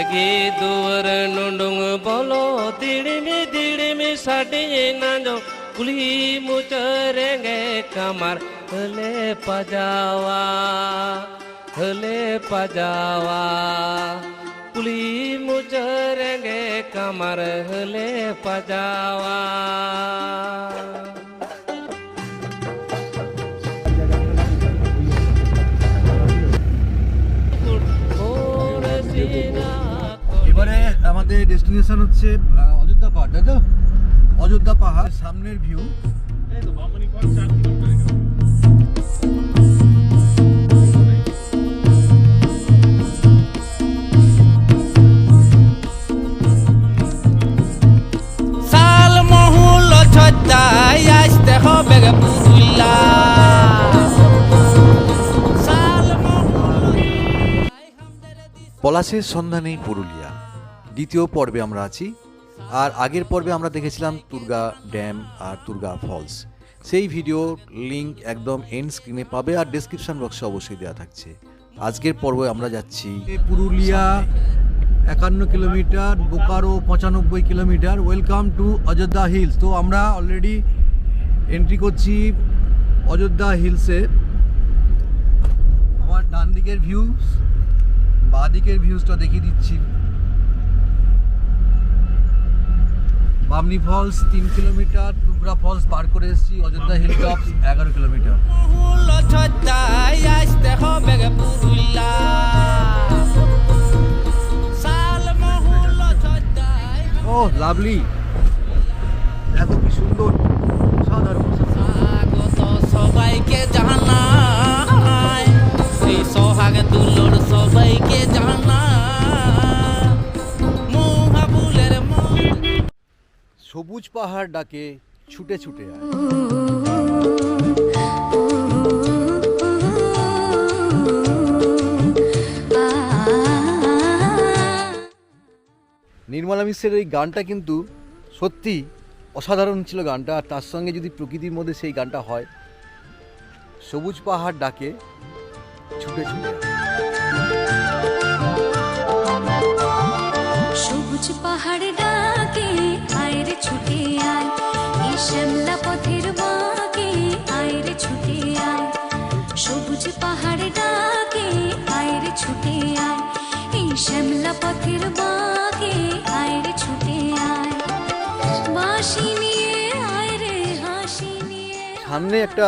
বাড়গে দুয়ার নুডুং বলো দিড়মি দিড়মি সাডিয়ে নাজো কুলি মুচরেঙ্গে কামার হলে পাজাওয়া হলে পাজাওয়া কুলি মুচরেঙ্গে কামার হলে পাজাওয়া এবারে আমাদের ডেস্টিনেশন হচ্ছে আহ, অযোধ্যা পাহাড় তাই তো? অযোধ্যা পাহাড় সামনের ভিউ সাল মহুল ছটাই আসতে হবে গে পুরুলিয়া সাল পলাশের সন্ধানে পুরুলিয়া। দ্বিতীয় পর্বে আমরা আছি। আর আগের পর্বে আমরা দেখেছিলাম তুর্গা ড্যাম আর তুর্গা ফলস। সেই ভিডিও লিঙ্ক একদম এন্ড স্ক্রিনে পাবে আর ডেসক্রিপশন বক্সে অবশ্যই দেওয়া থাকছে। আজকের পর্বে আমরা যাচ্ছি পুরুলিয়া, একান্ন কিলোমিটার, বোকারো পঁচানব্বই kilometre. Welcome to Ayodhya hills তো আমরা অলরেডি এন্ট্রি করছি অযোধ্যা হিলসে আমার ডান দিকের ভিউজ বাঁ দিকের ভিউজটা দেখিয়ে দিচ্ছি। বামনি ফলস তিন কিলোমিটার টুকরা ফলস পার করে এসেছি অযোধ্যা হিল টপস এগারো কিলোমিটার ও লাভলি এত কি সুন্দর সাধারণ স্বাগত সবাইকে সেই সোহাগ দুলোর সবাইকে সবুজ পাহাড় ডাকে, ছুটে ছুটে নির্মলা মিশ্রের এই গানটা কিন্তু সত্যি অসাধারণ ছিল গানটা, আর তার সঙ্গে যদি প্রকৃতির মধ্যে সেই গানটা হয়, সবুজ পাহাড় ডাকে, ছুটে ছুটে। সবুজ পাহাড় সামনে একটা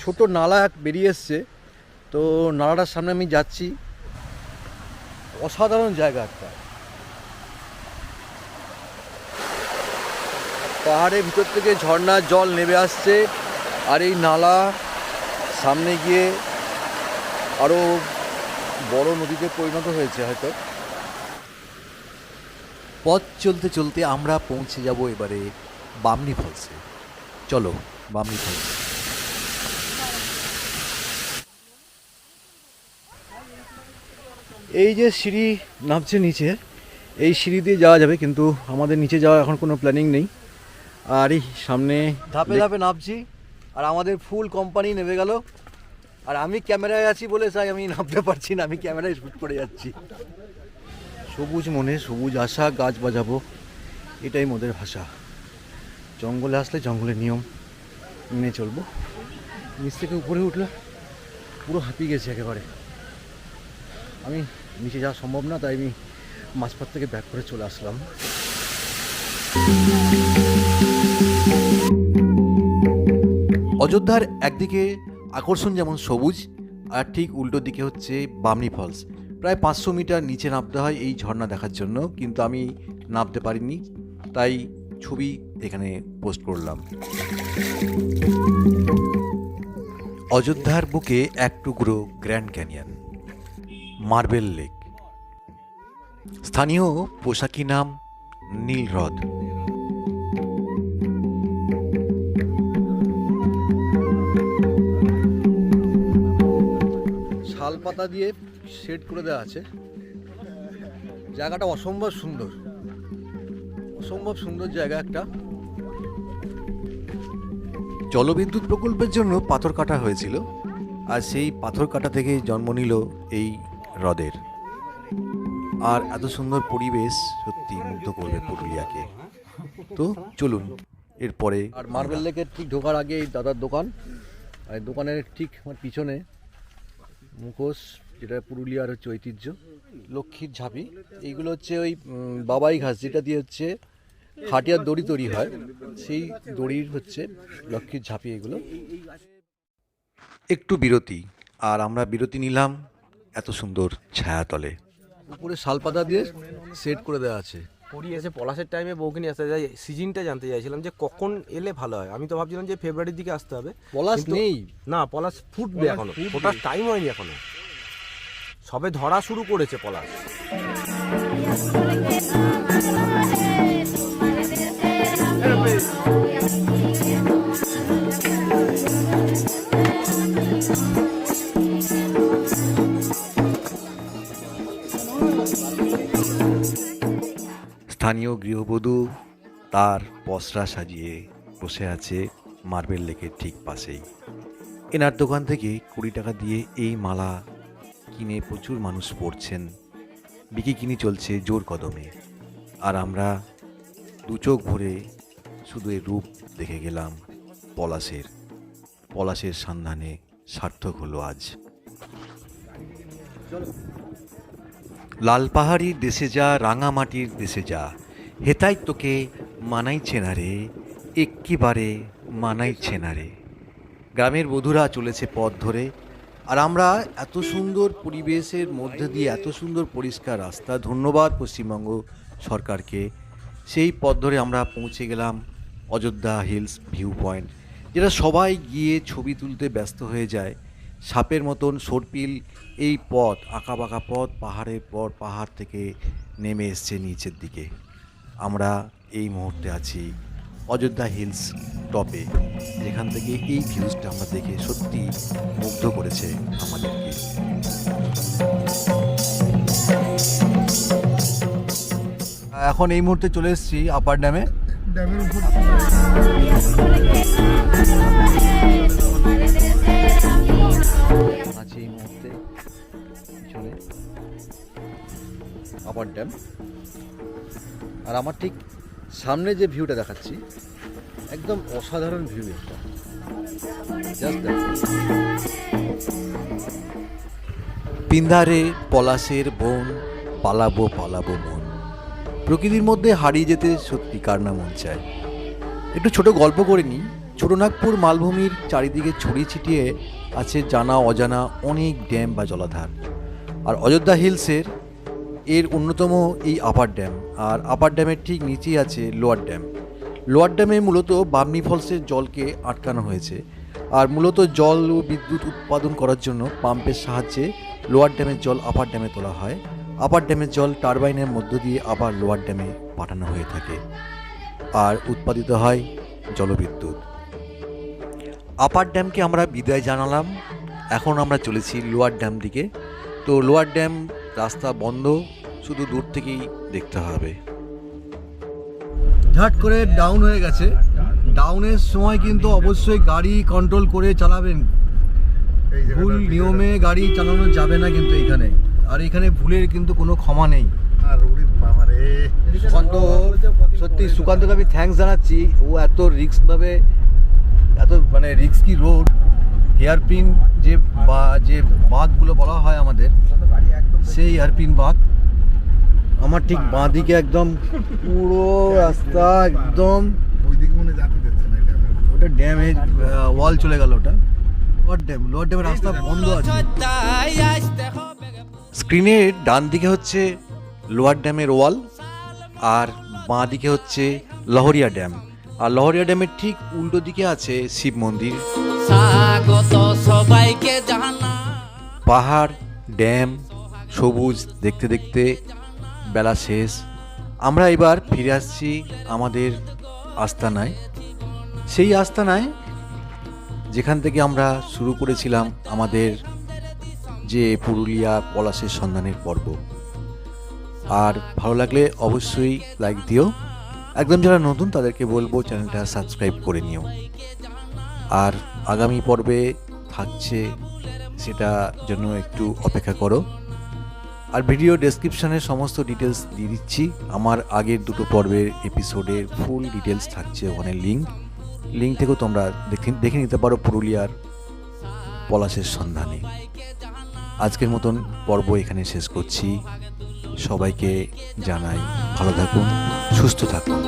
ছোট নালা এক বেরিয়ে এসছে। তো নালাটার সামনে আমি যাচ্ছি। অসাধারণ জায়গা একটা। পাহাড়ের ভিতর থেকে ঝর্ণার জল নেমে আসছে আর এই নালা সামনে গিয়ে আরও বড় নদীতে পরিণত হয়েছে হয়তো। পথ চলতে চলতে আমরা পৌঁছে যাব এবারে বামনি ফলসে। চলো বামনি ফলস। এই যে সিঁড়ি নামছে নিচে এই সিঁড়ি দিয়ে যাওয়া যাবে কিন্তু আমাদের নিচে যাওয়ার এখন কোনো প্ল্যানিং নেই। আর এই সামনে ধাপে ধাপে নামছি আর আমাদের ফুল কোম্পানি নেমে গেল। আর আমি ক্যামেরায় আছি বলে তাই আমি নামতে পারছি না আমি ক্যামেরায় শ্যুট করে যাচ্ছি। সবুজ মনে সবুজ আশা গাছ বাজাবো, এটাই মোদের ভাষা। জঙ্গলে আসলে জঙ্গলের নিয়ম মেনে চলবো। নিচ থেকে উপরে উঠলে পুরো হাঁপিয়ে গেছে একেবারে। আমি নিচে যাওয়া সম্ভব না, তাই আমি মাঝপথ থেকে ব্যাক করে চলে আসলাম। অযোধ্যার একদিকে আকর্ষণ যেমন সবুজ, আর ঠিক উল্টো দিকে হচ্ছে বামনি ফলস প্রায় পাঁচশো মিটার নিচে নামতে হয় এই ঝর্ণা দেখার জন্য, কিন্তু আমি নামতে পারিনি, তাই ছবি এখানে পোস্ট করলাম। অযোধ্যার বুকে এক টুকরো গ্র্যান্ড ক্যানিয়ন, মার্বেল লেক। স্থানীয় পোশাকি নাম নীল হ্রদ শাল পাতা দিয়ে সেট করে দেওয়া আছে। জায়গাটা অসম্ভব সুন্দর। অসম্ভব সুন্দর জায়গা একটা। জলবিদ্যুৎ প্রকল্পের জন্য পাথর কাটা হয়েছিল আর সেই পাথর কাটা থেকে জন্ম নিল এই হ্রদের। আর এত সুন্দর পরিবেশ সত্যি মুগ্ধ করবে পুরুলিয়াকে। তো চলুন এরপরে আর মার্বেল লেকের ঠিক ঢোকার আগে এই দাদার দোকান আর দোকানের ঠিক আমার পিছনে মুখোশ যেটা পুরুলিয়ার হচ্ছে ঐতিহ্য। লক্ষ্মীর ঝাঁপি। এইগুলো হচ্ছে ওই বাবাই ঘাস যেটা দিয়ে হচ্ছে খাটিয়ার দড়ি তৈরি হয় সেই দড়ির হচ্ছে লক্ষ্মীর ঝাঁপি এগুলো। একটু বিরতি আর আমরা বিরতি নিলাম এত সুন্দর ছায়াতলে। উপরে শালপাতা দিয়ে সেট করে দেওয়া আছে। এসে পলাশের টাইমে বউকে নিয়ে আসতে যাই সিজনটা জানতে চাইছিলাম যে কখন এলে ভালো হয়। আমি তো ভাবছিলাম যে ফেব্রুয়ারির দিকে আসতে হবে। পলাশ নেই। না পলাশ ফুটবে এখনও। ওটার টাইম হয়নি এখনও। সবে ধরা শুরু করেছে পলাশ। স্থানীয় গৃহবধূ তার পসরা সাজিয়ে বসে আছে মার্বেল লেকের ঠিক পাশেই। এনার দোকান থেকে কুড়ি টাকা দিয়ে এই মালা কিনে প্রচুর মানুষ পড়ছেন। বিকি কিনি চলছে জোর কদমে। আর আমরা দু চোখ ভরে শুধু এর রূপ দেখে গেলাম পলাশের। পলাশের সন্ধানে সার্থক হলো আজ। লাল পাহাড়ির দেশে যা রাঙামাটির দেশে যা। হেতাই তোকে মানাইছে না রে, এক্কিবারে মানাইছে না রে। গ্রামের বধূরা চলেছে পথ ধরে আর আমরা এত সুন্দর পরিবেশের মধ্যে দিয়ে এত সুন্দর পরিষ্কার রাস্তা, ধন্যবাদ পশ্চিমবঙ্গ সরকারকে। সেই পথ ধরে আমরা পৌঁছে গেলাম অযোধ্যা হিলস ভিউ পয়েন্ট যেটা সবাই গিয়ে ছবি তুলতে ব্যস্ত হয়ে যায়। সাপের মতন সর্পিল এই পথ আঁকা বাঁকা পথ, পাহাড়ের পর পাহাড় থেকে নেমে এসছে নিচের দিকে। আমরা এই মুহূর্তে আছি অযোধ্যা হিলস টপে যেখান থেকে এই ভিউজটা আমরা দেখে সত্যি মুগ্ধ করেছে আমাদেরকে। এখন এই মুহূর্তে চলে এসেছি আপার ড্যামে। আছি এই মুহূর্তে পিছনে আপার ড্যাম। আর আমার ঠিক সামনে যে ভিউটা দেখাচ্ছি, একদম অসাধারণ ভিউ একটা পিন্ধারে পলাশের বন, পালাবো পালাবো মন। প্রকৃতির মধ্যে হারিয়ে যেতে সত্যি কার না মন চায়। একটু ছোট গল্প করে নিই। ছোটনাগপুর মালভূমির চারিদিকে ছড়িয়ে ছিটিয়ে আছে জানা অজানা অনেক ড্যাম বা জলাধার। আর অযোধ্যা হিলসের এর অন্যতম এই আপার ড্যাম। আর আপার ড্যামের ঠিক নিচেই আছে লোয়ার ড্যাম। লোয়ার ড্যামে মূলত বামনি ফলসের জলকে আটকানো হয়েছে। আর মূলত জল ও বিদ্যুৎ উৎপাদন করার জন্য পাম্পের সাহায্যে লোয়ার ড্যামের জল আপার ড্যামে তোলা হয়। আপার ড্যামের জল টারবাইনের মধ্য দিয়ে আবার লোয়ার ড্যামে পাঠানো হয়ে থাকে। আর উৎপাদিত হয় জলবিদ্যুৎ। আপার ড্যামকে আমরা বিদায় জানালাম। এখন আমরা চলেছি লোয়ার ড্যাম দিকে। তো লোয়ার ড্যাম রাস্তা বন্ধ, শুধু দূর থেকেই দেখতে হবে। ঝাট করে ডাউন হয়ে গেছে। ডাউনের সময় কিন্তু অবশ্যই গাড়ি কন্ট্রোল করে চালাবেন। ভুল নিয়মে গাড়ি চালানো যাবে না কিন্তু এখানে। আর এখানে ভুলের কিন্তু কোনো ক্ষমা নেই। সত্যি সুকান্তকে আমি থ্যাঙ্কস জানাচ্ছি। ও এত রিস্কভাবে এত মানে রিস্কি রোড হেয়ারপিন যে বা, যে বাঁধগুলো বলা হয় আমাদের সেই হেয়ারপিন বাঁধ। আমার ঠিক বাঁ দিকে একদম পুরো রাস্তা একদম। ওটা ড্যামে ওয়াল চলে গেল ওটা। লোয়ার ড্যাম লোয়ার ড্যামের রাস্তা বন্ধ আছে। স্ক্রিনের ডান দিকে হচ্ছে লোয়ার ড্যামের ওয়াল আর বাঁ দিকে হচ্ছে লহরিয়া ড্যাম আর লহরিয়া ড্যামের ঠিক উল্টো দিকে আছে শিব মন্দির। স্বাগত সবাইকে জানা। পাহাড় ড্যাম সবুজ, দেখতে দেখতে বেলা শেষ। আমরা এবার ফিরে আসছি আমাদের আস্তানায়। সেই আস্তানায় যেখান থেকে আমরা শুরু করেছিলাম আমাদের যে পুরুলিয়া পলাশের সন্ধানের পর্ব। আর ভালো লাগলে অবশ্যই লাইক দিও। একদম যারা নতুন তাদেরকে বলব চ্যানেলটা সাবস্ক্রাইব করে নিও। আর আগামী পর্বে থাকছে সেটা জন্য একটু অপেক্ষা করো। আর ভিডিও ডেসক্রিপশনে সমস্ত ডিটেলস দিয়ে দিচ্ছি। আমার আগের দুটো পর্বের এপিসোডের ফুল ডিটেলস থাকছে ওখানে লিঙ্ক লিঙ্ক থেকেও তোমরা দেখে দেখে নিতে পারো পুরুলিয়ার পলাশের সন্ধানে। আজকের মতন পর্ব এখানে শেষ করছি। সবাইকে জানাই ভালো থাকুন, সুস্থ থাকুন।